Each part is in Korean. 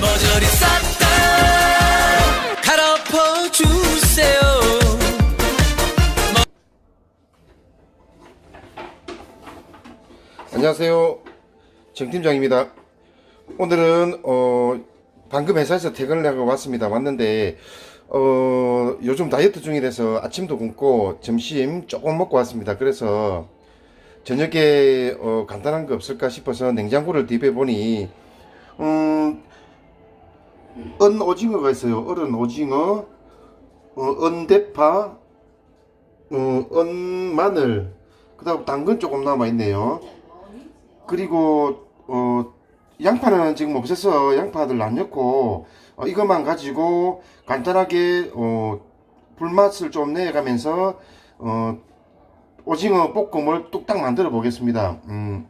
모조리 싹 다 갈아엎어 주세요 안녕하세요. 정 팀장입니다. 오늘은 어 방금 회사에서 퇴근을 하고 왔습니다. 왔는데 어 요즘 다이어트 중이라서 아침도 굶고 점심 조금 먹고 왔습니다. 그래서 저녁에 어 간단한 거 없을까 싶어서 냉장고를 뒤에 보니 음, 은 오징어가 있어요. 어른 오징어, 어, 은대파, 어, 은 마늘, 그 다음 당근 조금 남아 있네요. 그리고 어 양파는 지금 없어서 양파들 안 넣고 어, 이것만 가지고 간단하게 어 불맛을 좀 내가면서 어 오징어 볶음을 뚝딱 만들어 보겠습니다. 음.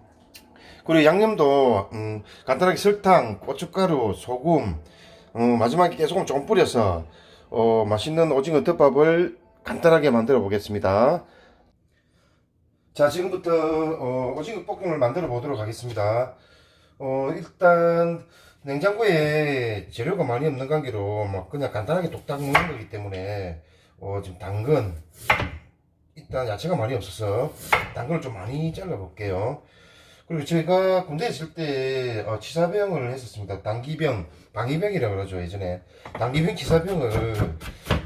그리고 양념도 음, 간단하게 설탕, 고춧가루, 소금 어, 마지막에 깨소금 조금 뿌려서 어, 맛있는 오징어 덮밥을 간단하게 만들어 보겠습니다. 자, 지금부터 어, 오징어 볶음을 만들어 보도록 하겠습니다. 어, 일단 냉장고에 재료가 많이 없는 관계로 막 그냥 간단하게 뚝딱 먹는 거기 때문에 어, 지금 당근 일단 야채가 많이 없어서 당근을 좀 많이 잘라 볼게요. 그리고 제가 군대에 있을 때 어, 치사병을 했었습니다. 당기병, 방위병이라고 그러죠 예전에 당기병 치사병을 좀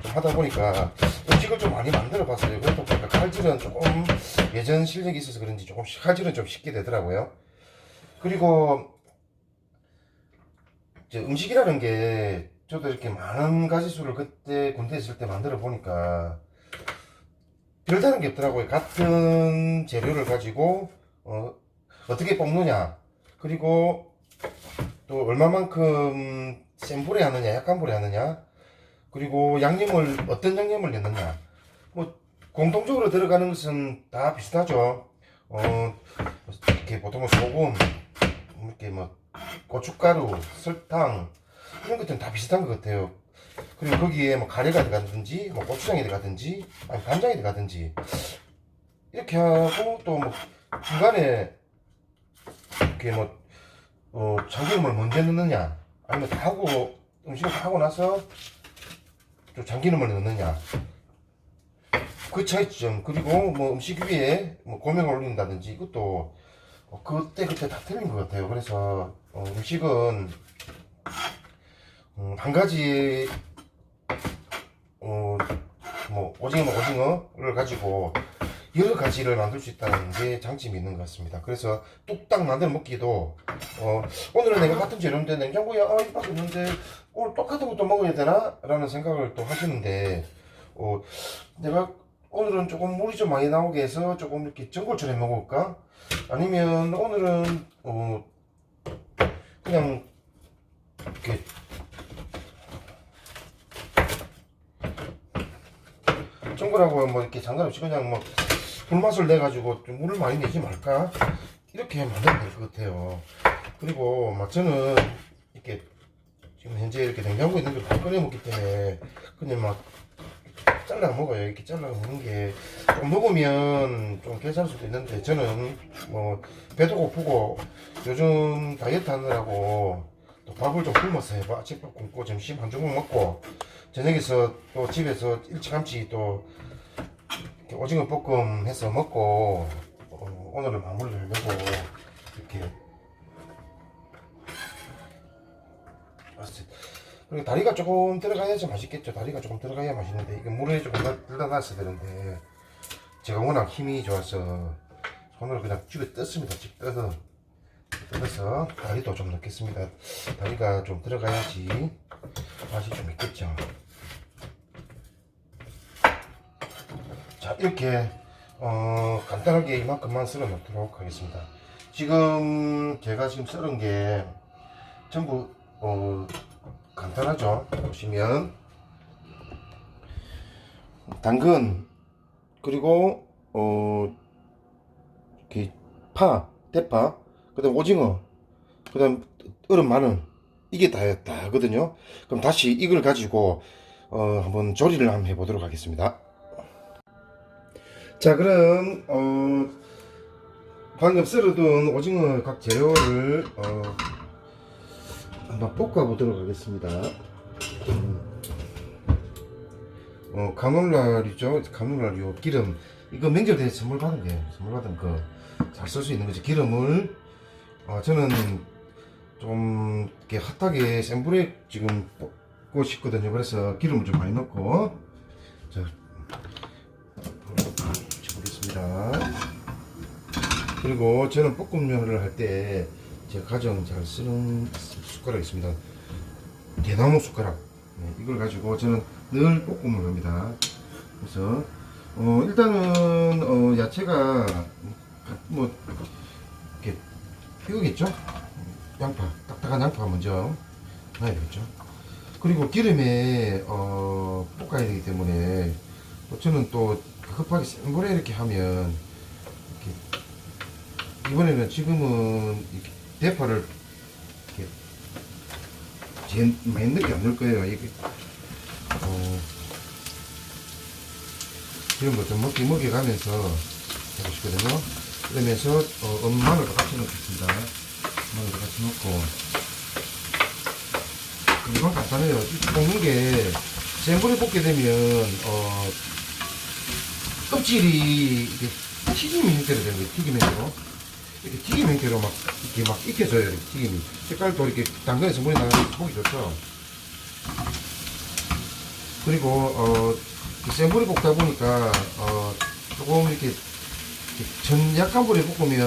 하다 보니까 음식을 좀 많이 만들어 봤어요. 그러다 보니까 칼질은 조금 예전 실력이 있어서 그런지 조금 칼질은 좀 쉽게 되더라고요. 그리고 이제 음식이라는 게 저도 이렇게 많은 가지 수를 그때 군대에 있을 때 만들어 보니까 별다른 게 없더라고요. 같은 재료를 가지고 어, 어떻게 볶느냐. 그리고 또 얼마만큼 센 불에 하느냐 약한 불에 하느냐. 그리고 양념을 어떤 양념을 넣느냐. 뭐 공통적으로 들어가는 것은 다 비슷하죠. 어 이렇게 보통은 소금 이렇게 뭐 고춧가루 설탕 이런 것들은 다 비슷한 것 같아요. 그리고 거기에 뭐 가래가 들어가든지 뭐 고추장이 들어가든지 아니 간장이 들어가든지. 이렇게 하고 또 뭐 중간에 이렇게 뭐, 어, 참기름을 먼저 넣느냐, 아니면 다 하고, 음식을 다 하고 나서, 또 참기름을 넣느냐. 그 차이점. 그리고 뭐 음식 위에 뭐 고명을 올린다든지, 이것도, 어, 그때 그때 다 틀린 것 같아요. 그래서, 어, 음식은, 음, 한 가지, 어, 뭐, 오징어, 오징어를 가지고, 여러 가지를 만들 수 있다는 게 장점이 있는 것 같습니다. 그래서 뚝딱 만들어 먹기도 어, 오늘은 내가 같은 재료인데 냉장고에 아 이밖에 없는데 오늘 똑같은 것도 먹어야 되나? 라는 생각을 또 하시는데 어, 내가 오늘은 조금 물이 좀 많이 나오게 해서 조금 이렇게 전골처럼 먹을까? 아니면 오늘은 어, 그냥 이렇게 전골하고 뭐 이렇게 상관없이 그냥 뭐 불맛을 내가지고 좀 물을 많이 내지 말까? 이렇게 만들면 될 것 같아요. 그리고 막 저는 이렇게 지금 현재 이렇게 냉장고에 있는 걸다 꺼내 먹기 때문에 그냥 막 잘라 먹어요. 이렇게 잘라 먹는 게 좀 먹으면 좀 괜찮을 수도 있는데 저는 뭐 배도 고프고 요즘 다이어트 하느라고 또 밥을 좀 굶어서 해봐. 아침밥 굶고 점심 한 조각 먹고 저녁에서 또 집에서 일찌감치 또 오징어 볶음 해서 먹고 어, 오늘은 마무리를 하려고 이렇게. 그리고 다리가 조금 들어가야지 맛있겠죠. 다리가 조금 들어가야 맛있는데 이게 물에 조금 들다 놨어야 되는데 제가 워낙 힘이 좋아서 손을 그냥 집에 떴습니다. 집 떠서 뜯어서 다리도 좀 넣겠습니다. 다리가 좀 들어가야지 맛이 좀 있겠죠. 자 이렇게 어, 간단하게 이만큼만 썰어 놓도록 하겠습니다. 지금 제가 지금 썰은 게 전부 어, 간단하죠? 보시면. 당근 그리고 어, 이렇게 파 대파 그 다음 오징어 그 다음 얼음 마늘. 이게 다야 다거든요. 그럼 다시 이걸 가지고 어, 한번 조리를 한번 해보도록 하겠습니다 자 그럼 어, 방금 썰어둔 오징어 각 재료를 어, 한번 볶아 보도록 하겠습니다. 음. 어, 가놀라리죠. 가놀라리요. 기름. 이거 명절 때 선물 받은 게 선물 받은 거 잘 쓸 수 있는 거죠. 기름을 어, 저는 좀 이렇게 핫하게 센 불에 지금 볶고 싶거든요. 그래서 기름을 좀 많이 넣고 자 보겠습니다. 그리고 저는 볶음면을 할때 제가 가장 잘 쓰는 숟가락이 있습니다. 대나무 숟가락. 네, 이걸 가지고 저는 늘 볶음을 합니다. 그래서 어, 일단은 어, 야채가 뭐 이렇게 익겠죠? 양파, 딱딱한 양파 먼저 넣어야겠죠. 그리고 기름에 어, 볶아야 되기 때문에 또 저는 또 급하게 센 불에 이렇게 하면 이번에는 지금은 이렇게 대파를 이렇게 제일 많이 넣게 안 넣을 거예요. 이게 어, 기름을 좀 먹기 먹여 가면서 하고 싶거든요. 그러면서 어, 음, 마늘도 같이 넣겠습니다. 마늘도 같이 넣고 이건 간단해요. 이 볶는 게 센 불에 볶게 되면 어, 껍질이 튀김 형태로 되는 거예요. 튀김 형태로. 이렇게 튀김 형태로 막 이렇게 막 익혀져요. 이렇게 튀김이. 색깔도 이렇게 당근에서 물이 나가서 보기 좋죠. 그리고 어, 센 불에 볶다 보니까 어, 조금 이렇게, 전 약한 불에 볶으면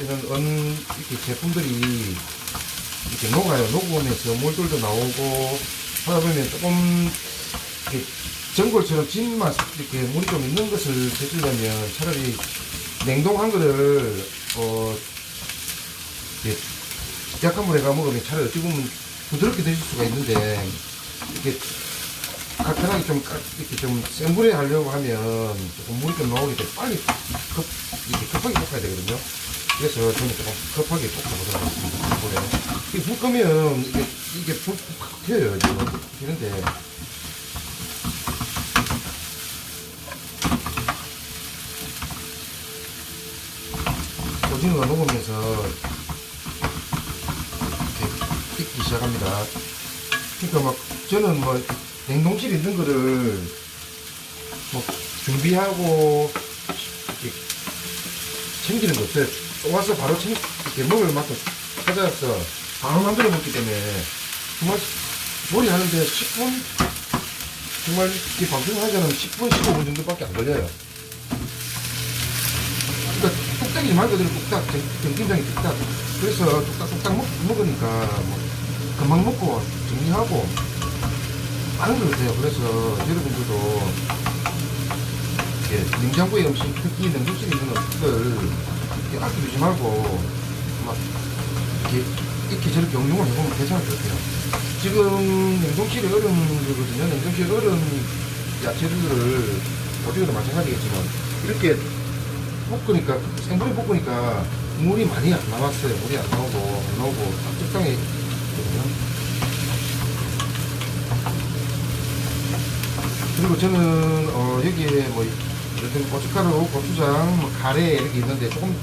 이런 언 이렇게 제품들이 이렇게 녹아요. 녹으면서 물들도 나오고 하다 보면 조금 이렇게 전골처럼 진맛 이렇게 물이 좀 있는 것을 드시려면 차라리 냉동한 거를 어 이렇게 약한 물에 가 먹으면 차라리 어떻게 보면 부드럽게 드실 수가 있는데 이렇게 가편하게 좀 까- 이렇게 좀센 불에 하려고 하면 조금 물이 좀 나오기 때문에 빨리 급 이렇게 급하게 볶아야 되거든요. 그래서 저는 조금 급하게 볶아보도록 하겠습니다. 불에 이게 불 끄면 이게 이게 불 팍 튀어요 지금 튀는데 오징어가 녹으면서 이렇게 익기 시작합니다. 그러니까 막 저는 뭐 냉동실에 있는 거를 뭐 준비하고 챙기는 거 없어요. 와서 바로 챙 이렇게 먹을 만큼 찾아서 바로 만들어 먹기 때문에 정말 머리 하는데 10분 정말 이렇게 방송하자면 10분 15분 정도밖에 안 걸려요. 뚝딱이 말 그대로 뚝딱 전- 전기장이 뚝딱. 그래서 뚝딱뚝딱 먹, 먹으니까 뭐 금방 먹고 정리하고 많은 것 같아요. 그래서 여러분들도 이렇게 냉장고에 음식 특히 냉동실에 있는 음식들 이렇게 아끼지 말고 막 이렇게 이렇게 저렇게 응용을 해보면 괜찮을 것 같아요. 지금 냉동실에 얼음 거거든요. 냉동실에 얼음 야채들을 어디가도 마찬가지겠지만 이렇게 볶으니까 생불에 볶으니까 물이 많이 안 나왔어요. 물이 안 나오고 안 나오고 딱 적당히 있거든요. 그리고 저는 어, 여기에 뭐 이렇게 고춧가루, 고추장, 뭐 카레 이렇게 있는데 조금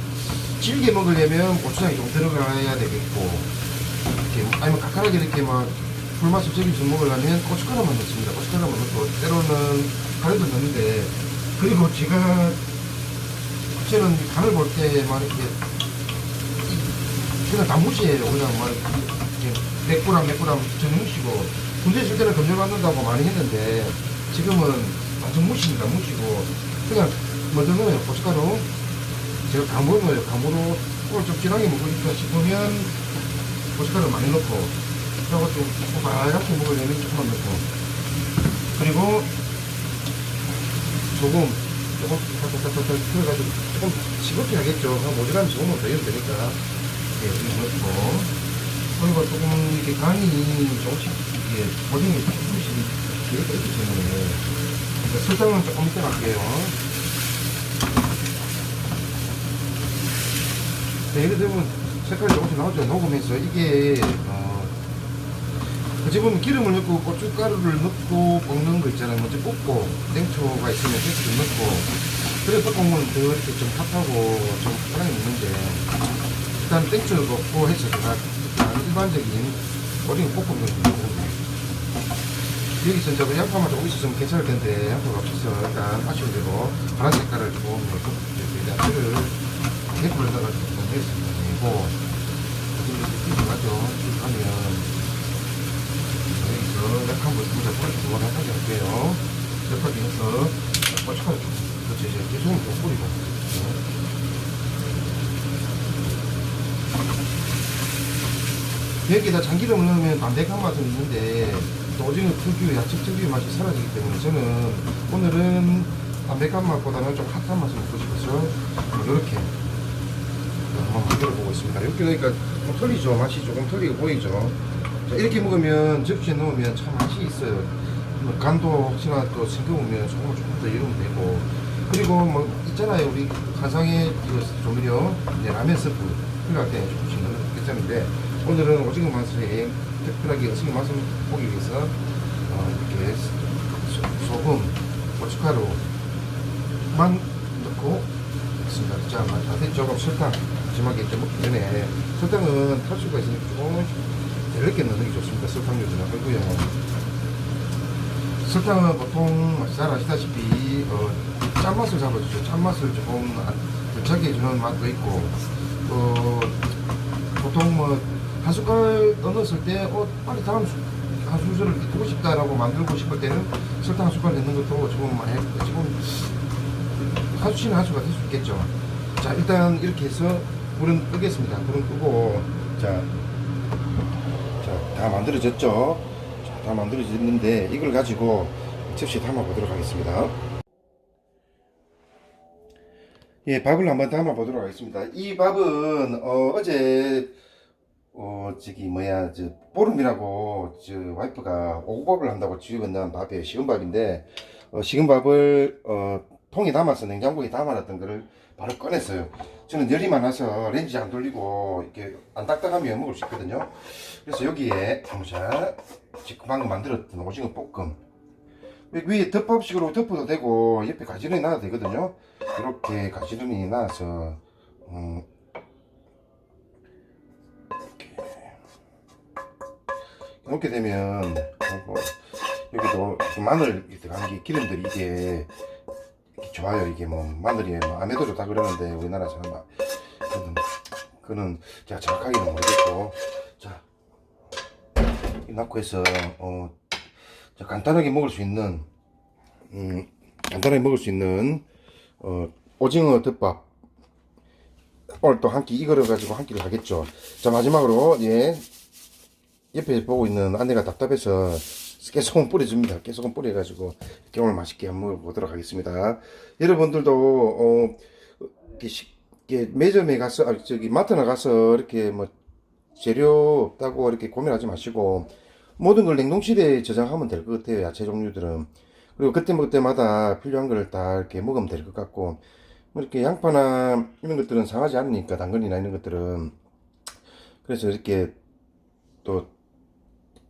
질게 먹으려면 고추장이 좀 들어가야 되겠고 이렇게 아니면 칼칼하게 이렇게 막 불맛 좀 먹으려면 고춧가루만 넣습니다. 고춧가루만 넣고 때로는 카레도 넣는데 그리고 제가 저는 간을 볼 때만 이렇게 이- 그냥 다 무시해요. 그냥 막 이렇게 몇 그램 몇 그램 정무시고 군대 있을 때는 검정 받는다고 많이 했는데 지금은 완전 무시입니다. 무시고 그냥 먼저 넣어요. 고춧가루 제가 넣어요. 감으로 오늘 좀 진하게 먹고 싶다 싶으면 고춧가루 많이 넣고 그리고 좀 빨갛게 먹으려면 조금만 넣고 그리고 소금 조금 탈탈탈탈 풀어가지고 조금 싱겁게 하겠죠. 그럼 모자라면 조금만 더 넣으면 되니까 예, 이거 넣고 그리고 조금 이렇게 간이 조금씩 이게 버딩이 조금씩 이렇게 있기 때문에 설탕은 조금 이따 할게요. 네, 예를 들면 색깔이 조금씩 나오죠. 녹으면서 이게 어, 어찌 보면 기름을 넣고 고춧가루를 넣고 볶는 거 있잖아요. 먼저 볶고 냉초가 있으면 냉초를 넣고 그래 볶으면 더 이렇게 좀 핫하고 좀 편하게 먹는데 일단 땡초를 넣고 해서 제가 일반- 일반적인 오징어 볶음 넣어주고 여기서 이제 그 양파만 조금 있었으면 괜찮을 텐데 양파가 없어서 일단 아쉬운 대로 파란 색깔을 조금 넣고 야채를 대구를 넣어가지고 좀 했습니다. 그리고 이렇게 가죠. 하면 불 진짜 뿌리고 약하게 할게요. 약하게 해서 고춧가루 좀 그렇지 이제 계속 좀 뿌리고 여기다 참기름을 넣으면 담백한 맛은 있는데 또 오징어 특유의 야채 특유의 맛이 사라지기 때문에 저는 오늘은 담백한 맛보다는 좀 핫한 맛을 먹고 싶어서 이렇게 한번 만들어 보고 있습니다. 이렇게 넣으니까 좀 틀리죠. 맛이 조금 틀리고 보이죠. 자, 이렇게 먹으면 접시에 넣으면 참 맛이 있어요. 뭐 간도 혹시나 또 싱거우면 조금 조금 더 이러면 되고 그리고 뭐 있잖아요 우리 가상의 그 조미료 이제 라면 스프 필요할 때 조금씩 넣으면 괜찮은데 오늘은 오징어 맛을 특별하게 오징어 맛을 보기 위해서 어, 이렇게 소- 소금, 고춧가루만 넣고 있습니다. 자, 맛이 조금 설탕 마지막에 이제 먹기 전에 설탕은 탈 수가 있으니까 조금씩 이렇게 넣는 게 좋습니다. 설탕류는 하고요. 설탕은 보통 잘 아시다시피 어, 짠맛을 잡아주죠. 짠맛을 조금 덜차게 해주는 맛도 있고 또 보통 뭐 한 숟갈 넣었을 때 어, 빨리 다음 수, 한 수저를 두고 싶다라고 만들고 싶을 때는 설탕 한 숟갈 넣는 것도 조금 많이 지금 하수치는 하수가 될 수 있겠죠. 자 일단 이렇게 해서 불은 끄겠습니다. 불은 끄고 자, 자, 다 만들어졌죠. 자, 다 만들어졌는데 이걸 가지고 접시에 담아 보도록 하겠습니다. 예, 밥을 한번 담아 보도록 하겠습니다. 이 밥은 어, 제 어, 저기 뭐야 저 보름이라고 저 와이프가 오곡밥을 한다고 집에 넣은 밥이에요. 식은 밥인데 어, 식은 밥을 어, 통에 담아서 냉장고에 담아놨던 거를 바로 꺼냈어요. 저는 열이 많아서 렌즈 안 돌리고 이렇게 안 딱딱하면 먹을 수 있거든요. 그래서 여기에 보자 지금 방금 만들었던 오징어 볶음 위에 덮밥식으로 덮어도 되고 옆에 가지런히 놔도 되거든요. 이렇게 가지런히 놔서 음, 이렇게 되면 하고 여기도 그 마늘 들어간 게 기름들이 이게 좋아요. 이게 뭐 마늘이 뭐 암에도 좋다 그러는데 우리나라에서는 막 그거는, 그거는 제가 정확하게는 모르겠고 자 이렇게 넣고 해서 어 자, 간단하게 먹을 수 있는 음 간단하게 먹을 수 있는 어 오징어 덮밥 오늘 또 한 끼 이거를 가지고 한 끼를 하겠죠. 자 마지막으로 예 옆에 보고 있는 아내가 답답해서 깨소금 뿌려줍니다. 깨소금 뿌려가지고 이렇게 오늘 맛있게 한번 먹어보도록 하겠습니다. 여러분들도 어, 이렇게 쉽게 매점에 가서 아, 저기 마트 나 가서 이렇게 뭐 재료 없다고 이렇게 고민하지 마시고 모든 걸 냉동실에 저장하면 될 것 같아요. 야채 종류들은 그리고 그때 먹을 때마다 필요한 걸 다 이렇게 먹으면 될 것 같고 뭐 이렇게 양파나 이런 것들은 상하지 않으니까 당근이나 이런 것들은 그래서 이렇게 또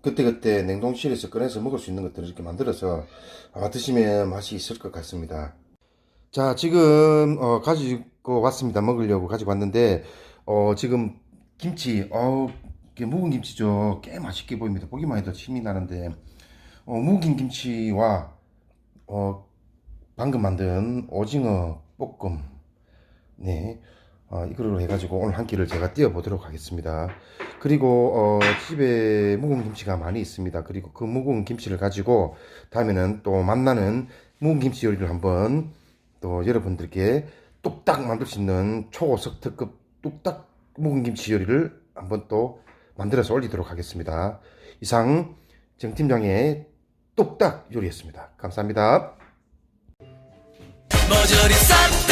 그때그때 냉동실에서 꺼내서 먹을 수 있는 것들을 이렇게 만들어서 아마 드시면 맛이 있을 것 같습니다. 자, 지금 어, 가지고 왔습니다. 먹으려고 가지고 왔는데 어, 지금 김치, 어, 묵은 김치죠. 꽤 맛있게 보입니다. 보기만 해도 침이 나는데 어, 묵은 김치와 어, 방금 만든 오징어 볶음, 네, 어, 이거로 해가지고 오늘 한 끼를 제가 띄워보도록 하겠습니다. 그리고 어, 집에 묵은 김치가 많이 있습니다. 그리고 그 묵은 김치를 가지고 다음에는 또 만나는 묵은 김치 요리를 한번 또 여러분들께 뚝딱 만들 수 있는 초고속 특급 뚝딱 묵은 김치 요리를 한번 또 만들어서 올리도록 하겠습니다. 이상 정 팀장의 뚝딱 요리였습니다. 감사합니다. 머저리 쌌다